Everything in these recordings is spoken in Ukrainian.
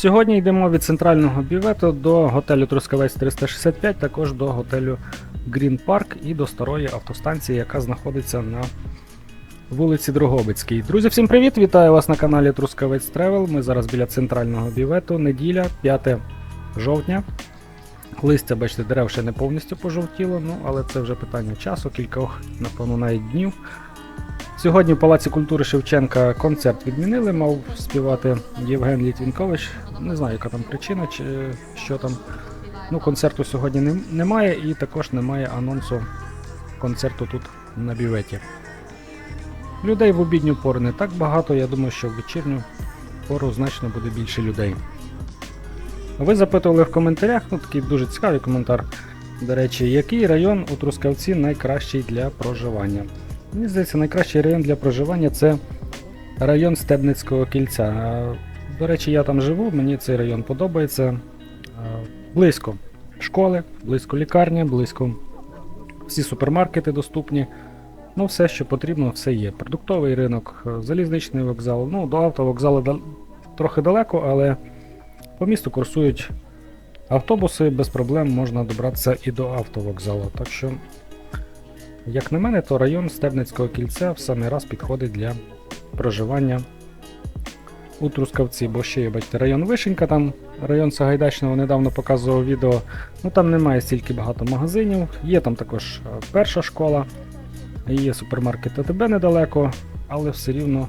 Сьогодні йдемо від центрального бювету до готелю Трускавець 365, також до готелю Green Park і до старої автостанції, яка знаходиться на вулиці Дрогобицькій. Друзі, всім привіт! Вітаю вас на каналі Трускавець Тревел. Ми зараз біля центрального бювету. Неділя, 5 жовтня. Листя, бачите, дерев ще не повністю пожовтіло, ну але це вже питання часу, кількох, напевно, навіть днів. Сьогодні в Палаці культури Шевченка концерт відмінили, мав співати Євген Літвінкович. Не знаю, яка там причина, чи що там. Ну, концерту сьогодні не- немає і також немає анонсу концерту тут на бюветі. Людей в обідню пору не так багато, я думаю, що в вечірню пору значно буде більше людей. Ви запитували в коментарях, ну такий дуже цікавий коментар. До речі, який район у Трускавці найкращий для проживання? Мені здається, найкращий район для проживання це район Стебницького кільця. До речі, я там живу, мені цей район подобається. Близько школи, близько лікарні, близько всі супермаркети доступні. Ну, все, що потрібно, все є. Продуктовий ринок, е, залізничний вокзал. Ну, до автовокзалу дал- трохи далеко, але по місту курсують автобуси, без проблем можна добратися і до автовокзалу. Так що як на мене, то район Стебницького кільця в самий раз підходить для проживання у Трускавці, бо ще є, бачите, район Вишенька, там район Сагайдачного недавно показував відео. Ну там немає стільки багато магазинів. Є там також е, перша школа, є супермаркет АТБ недалеко, але все рівно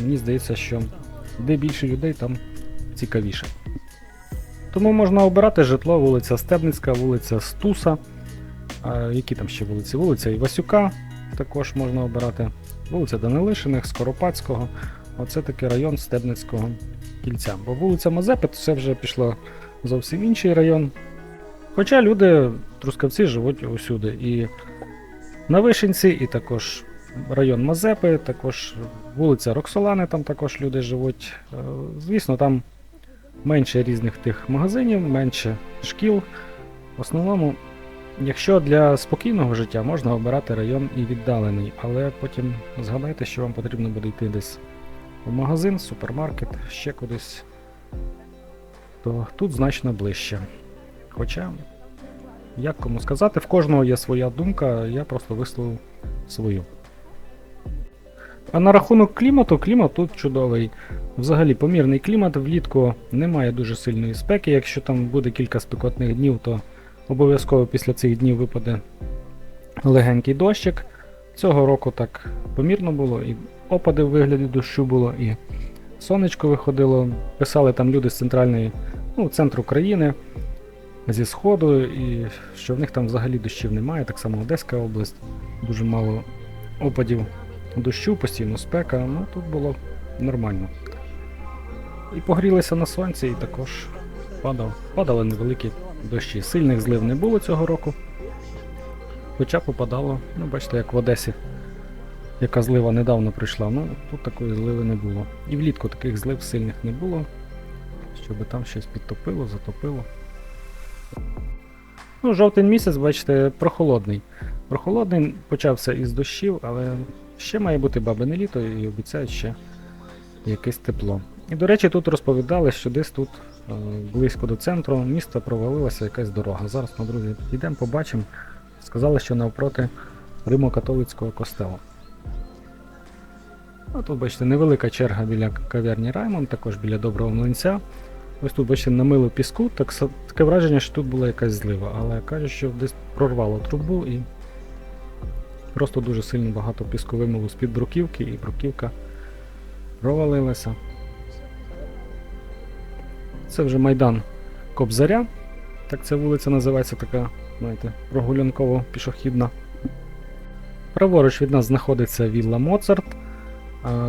мені здається, що де більше людей, там цікавіше. Тому можна обирати житло, вулиця Стебницька, вулиця Стуса. А, які там ще вулиці? Вулиця Івасюка також можна обирати. Вулиця Данилишиних, Скоропадського. Оце такий район Стебницького кільця. Бо вулиця Мазепи це вже пішло зовсім інший район. Хоча люди, трускавці, живуть усюди. І на Вишенці, і також район Мазепи, також вулиця Роксолани, там також люди живуть. Е, Звісно, там менше різних тих магазинів, менше шкіл. В основному Якщо для спокійного життя можна обирати район і віддалений, але потім згадайте, що вам потрібно буде йти десь в магазин, супермаркет, ще кудись, то тут значно ближче. Хоча, як кому сказати, в кожного є своя думка, я просто висловив свою. А на рахунок клімату, клімат тут чудовий. Взагалі помірний клімат, влітку немає дуже сильної спеки. Якщо там буде кілька спекотних днів, то Обов'язково після цих днів випаде легенький дощик. Цього року так помірно було, і опади в вигляді дощу було, і сонечко виходило. Писали там люди з центральної, ну, центру країни, зі Сходу, і що в них там взагалі дощів немає, так само Одеська область, дуже мало опадів дощу, постійно спека, ну тут було нормально. І погрілися на сонці, і також падав, падали невеликі дощі. Сильних злив не було цього року. Хоча попадало, ну бачите, як в Одесі, яка злива недавно прийшла. Ну, тут такої зливи не було. І влітку таких злив сильних не було, щоб там щось підтопило, затопило. Ну, жовтень місяць, бачите, прохолодний. Прохолодний почався із дощів, але ще має бути бабине літо і обіцяють ще якесь тепло. І, до речі, тут розповідали, що десь тут е, близько до центру міста провалилася якась дорога. Зараз ми, друзі, підемо, побачимо. Сказали, що навпроти Римо-католицького костелу. А тут, бачите, невелика черга біля кав'ярні Раймон, також біля доброго млинця. Ось тут, бачите, намило піску, так, таке враження, що тут була якась злива, але кажуть, що десь прорвало трубу і просто дуже сильно багато піску вимило з-під бруківки, і бруківка провалилася. Це вже майдан Кобзаря. Так ця вулиця називається така, знаєте, прогулянково пішохідна. Праворуч від нас знаходиться вілла Моцарт.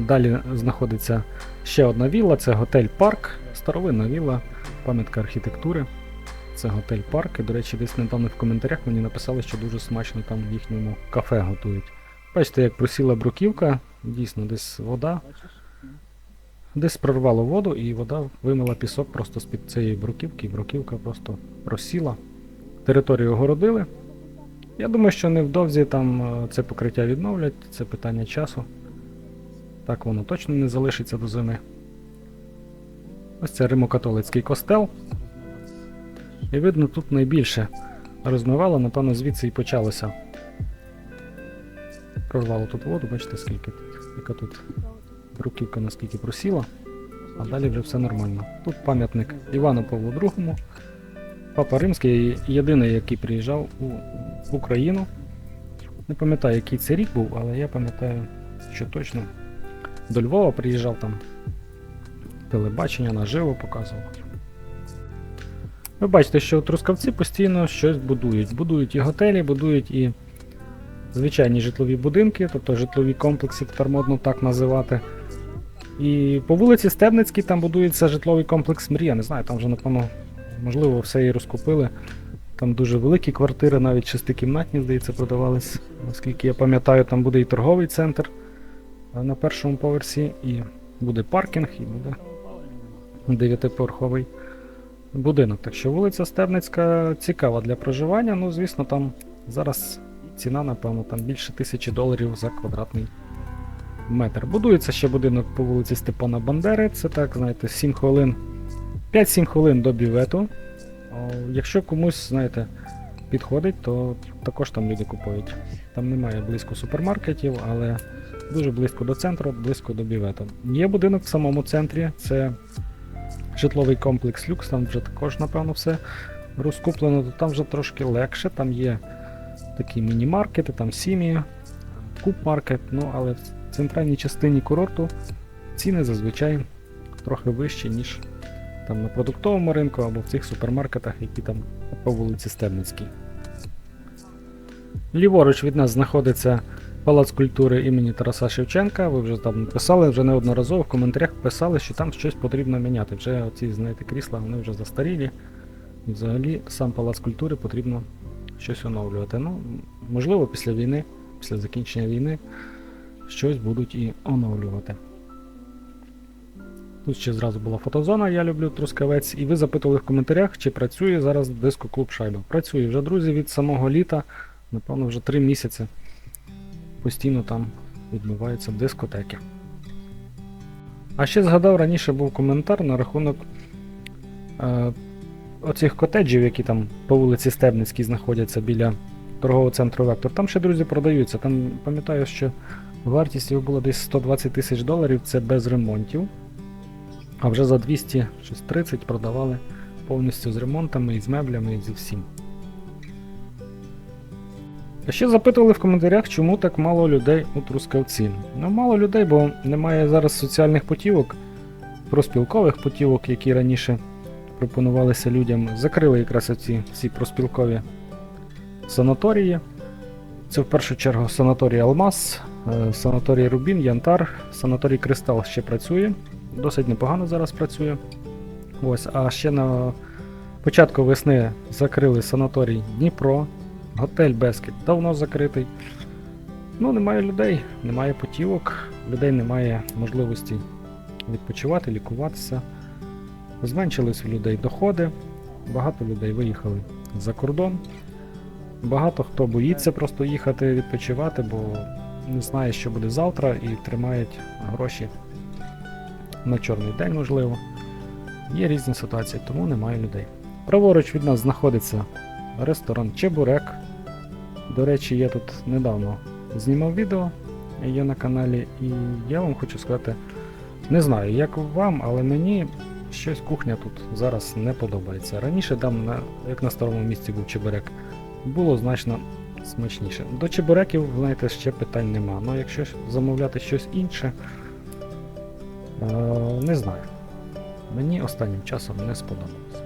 Далі знаходиться ще одна вілла, це готель Парк, старовинна вілла, пам'ятка архітектури. Це готель Парк. І, до речі, десь недавно в коментарях мені написали, що дуже смачно там в їхньому кафе готують. Бачите, як просіла бруківка, дійсно, десь вода. Десь прорвало воду, і вода вимила пісок просто з-під цієї бруківки, і бруківка просто просіла. Територію огородили. Я думаю, що невдовзі там е, це покриття відновлять, це питання часу. Так воно точно не залишиться до зими. Ось це римокатолицький костел. І видно, тут найбільше розмивало, напевно, звідси і почалося. Прорвало тут воду, бачите, скільки тут, яка тут руківка наскільки просіла, а далі вже все нормально. Тут пам'ятник Івану Павлу II, Папа Римський, єдиний, який приїжджав у Україну. Не пам'ятаю, який це рік був, але я пам'ятаю, що точно до Львова приїжджав там. Телебачення наживо показував. Ви бачите, що трускавці постійно щось будують. Будують і готелі, будують і звичайні житлові будинки, тобто житлові комплекси, тепер модно так називати. І по вулиці Стебницькій там будується житловий комплекс Мрія. Не знаю, там вже, напевно, можливо, все і розкупили. Там дуже великі квартири, навіть шестикімнатні, здається, продавались. Наскільки я пам'ятаю, там буде і торговий центр е, на першому поверсі, і буде паркінг, і буде дев'ятиповерховий будинок. Так що вулиця Стебницька цікава для проживання. Ну, звісно, там зараз ціна, напевно, там більше тисячі доларів за квадратний метр. Будується ще будинок по вулиці Степана Бандери. Це так, знаєте, 7 хвилин. 5-7 хвилин до бювету. Якщо комусь, знаєте, підходить, то також там люди купують. Там немає близько супермаркетів, але дуже близько до центру, близько до бювету. Є будинок в самому центрі, це житловий комплекс Люкс, там вже також, напевно, все розкуплено, то там вже трошки легше, там є такі міні-маркети, там сім'ї, куб-маркет, ну але центральній частині курорту ціни зазвичай трохи вищі, ніж там на продуктовому ринку або в цих супермаркетах, які там по вулиці Стебницькій. Ліворуч від нас знаходиться Палац культури імені Тараса Шевченка. Ви вже там писали, вже неодноразово в коментарях писали, що там щось потрібно міняти. Вже оці, знаєте, крісла вони вже застарілі. І взагалі сам Палац культури потрібно щось оновлювати. Ну, можливо, після війни, після закінчення війни, щось будуть і оновлювати. Тут ще зразу була фотозона, я люблю Трускавець. І ви запитували в коментарях, чи працює зараз дискоклуб Шайба. Працює вже, друзі, від самого літа, напевно, вже 3 місяці. Постійно там відбуваються дискотеки. А ще згадав, раніше був коментар на рахунок е, оцих котеджів, які там по вулиці Стебницькій знаходяться біля торгового центру Вектор. Там ще, друзі, продаються. Там пам'ятаю, що вартість його була десь 120 тисяч доларів, це без ремонтів. А вже за 230 продавали повністю з ремонтами, і з меблями, і зі всім. А ще запитували в коментарях, чому так мало людей у Трускавці. Ну, мало людей, бо немає зараз соціальних путівок, проспілкових путівок, які раніше пропонувалися людям. Закрили якраз ці всі проспілкові санаторії. Це в першу чергу санаторій Алмаз, санаторій Рубін, Янтар, санаторій Кристал ще працює. Досить непогано зараз працює. Ось, а ще на початку весни закрили санаторій Дніпро, готель Бескет давно закритий. Ну, немає людей, немає путівок, людей немає можливості відпочивати, лікуватися. Зменшились у людей доходи, багато людей виїхали за кордон. Багато хто боїться просто їхати відпочивати, бо не знає, що буде завтра, і тримають гроші на чорний день, можливо. Є різні ситуації, тому немає людей. Праворуч від нас знаходиться ресторан Чебурек. До речі, я тут недавно знімав відео, є на каналі, і я вам хочу сказати, не знаю, як вам, але мені щось кухня тут зараз не подобається. Раніше там, як на старому місці був Чебурек, було значно смачніше. До чебуреків, знаєте, ще питань нема. Ну якщо замовляти щось інше, е, не знаю. Мені останнім часом не сподобалось.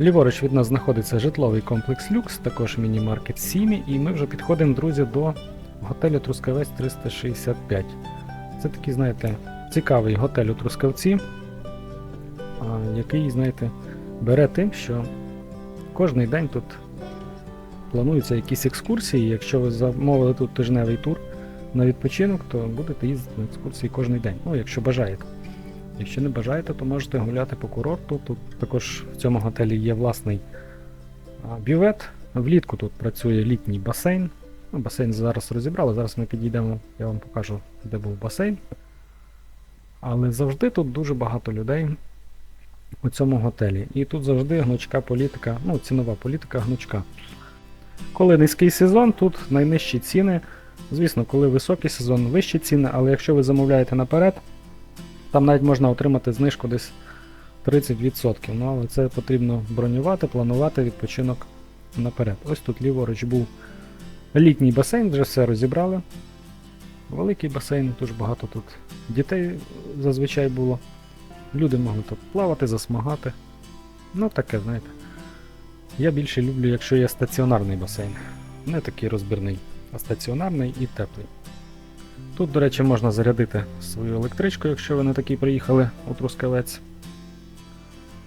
Ліворуч від нас знаходиться житловий комплекс Люкс, також міні-маркет Сімі, і ми вже підходимо, друзі, до готелю Трускавець 365. Це такий, знаєте, цікавий готель у Трускавці, який, знаєте, бере тим, що кожний день тут плануються якісь екскурсії. Якщо ви замовили тут тижневий тур на відпочинок, то будете їздити на екскурсії кожен день. Ну, якщо бажаєте. Якщо не бажаєте, то можете гуляти по курорту. Тут також в цьому готелі є власний бювет. Влітку тут працює літній басейн. Ну, басейн зараз розібрали, зараз ми підійдемо, я вам покажу, де був басейн. Але завжди тут дуже багато людей у цьому готелі. І тут завжди гнучка політика, ну, цінова політика гнучка. Коли низький сезон, тут найнижчі ціни. Звісно, коли високий сезон, вищі ціни, але якщо ви замовляєте наперед, там навіть можна отримати знижку десь 30%. Ну, але це потрібно бронювати, планувати відпочинок наперед. Ось тут ліворуч був літній басейн, вже все розібрали. Великий басейн, дуже багато тут дітей зазвичай було. Люди могли тут плавати, засмагати. Ну, таке, знаєте. Я більше люблю, якщо є стаціонарний басейн. Не такий розбірний, а стаціонарний і теплий. Тут, до речі, можна зарядити свою електричку, якщо ви на такій приїхали у Трускавець.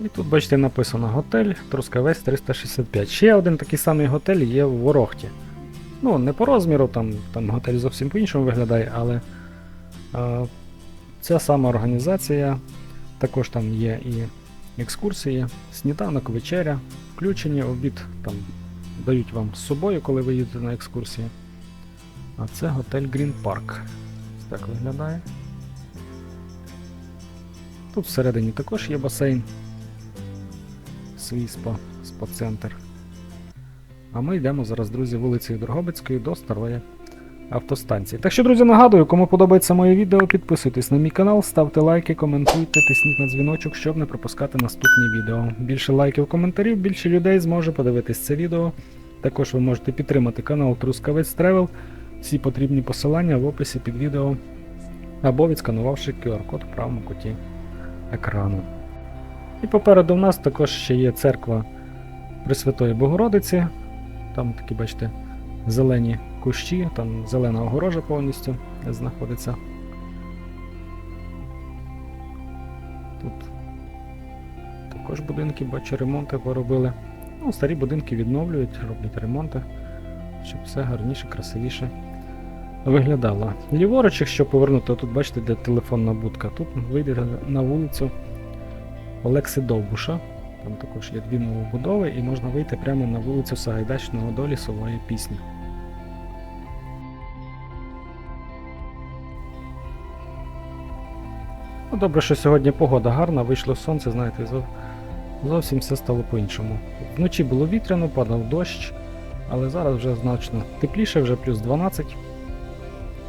І тут, бачите, написано готель Трускавець 365. Ще один такий самий готель є в Ворохті. Ну, не по розміру, там, там готель зовсім по-іншому виглядає, але е, ця сама організація. Також там є і екскурсії, сніданок, вечеря, включені, обід там дають вам з собою, коли ви їдете на екскурсії. А це готель Green Park. Ось так виглядає. Тут всередині також є басейн. Свій спа, спа-центр. А ми йдемо зараз, друзі, вулицею Дрогобицької до старої автостанції. Так що, друзі, нагадую, кому подобається моє відео, підписуйтесь на мій канал, ставте лайки, коментуйте, тисніть на дзвіночок, щоб не пропускати наступні відео. Більше лайків, коментарів, більше людей зможе подивитись це відео. Також ви можете підтримати канал Трускавець Тревел. Всі потрібні посилання в описі під відео або відсканувавши QR-код в правому куті екрану. І попереду в нас також ще є церква Пресвятої Богородиці. Там такі, бачите, зелені кущі, там зелена огорожа повністю знаходиться. Тут також будинки, бачу, ремонти поробили. Ну, старі будинки відновлюють, роблять ремонти, щоб все гарніше, красивіше виглядало. Ліворуч, якщо повернути, тут бачите, де телефонна будка, тут вийде на вулицю Олекси Довбуша. Там також є дві новобудови, і можна вийти прямо на вулицю Сагайдачного до лісової пісні. Ну, добре, що сьогодні погода гарна, вийшло сонце, знаєте, зов- зовсім все стало по-іншому. Вночі було вітряно, падав дощ, але зараз вже значно тепліше, вже плюс 12.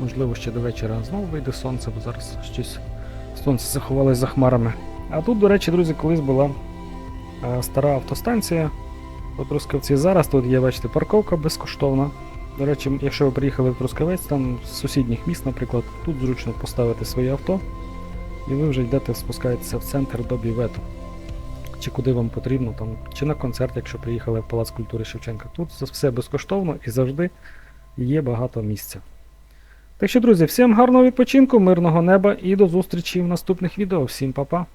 Можливо, ще до вечора знову вийде сонце, бо зараз щось сонце заховалось за хмарами. А тут, до речі, друзі, колись була е, стара автостанція у Трускавці. Зараз тут є, бачите, парковка безкоштовна. До речі, якщо ви приїхали в Трускавець, там з сусідніх міст, наприклад, тут зручно поставити своє авто, і ви вже йдете, спускаєтеся в центр до бівету. Чи куди вам потрібно, там, чи на концерт, якщо приїхали в Палац культури Шевченка. Тут все безкоштовно і завжди є багато місця. Так що, друзі, всім гарного відпочинку, мирного неба і до зустрічі в наступних відео. Всім па-па!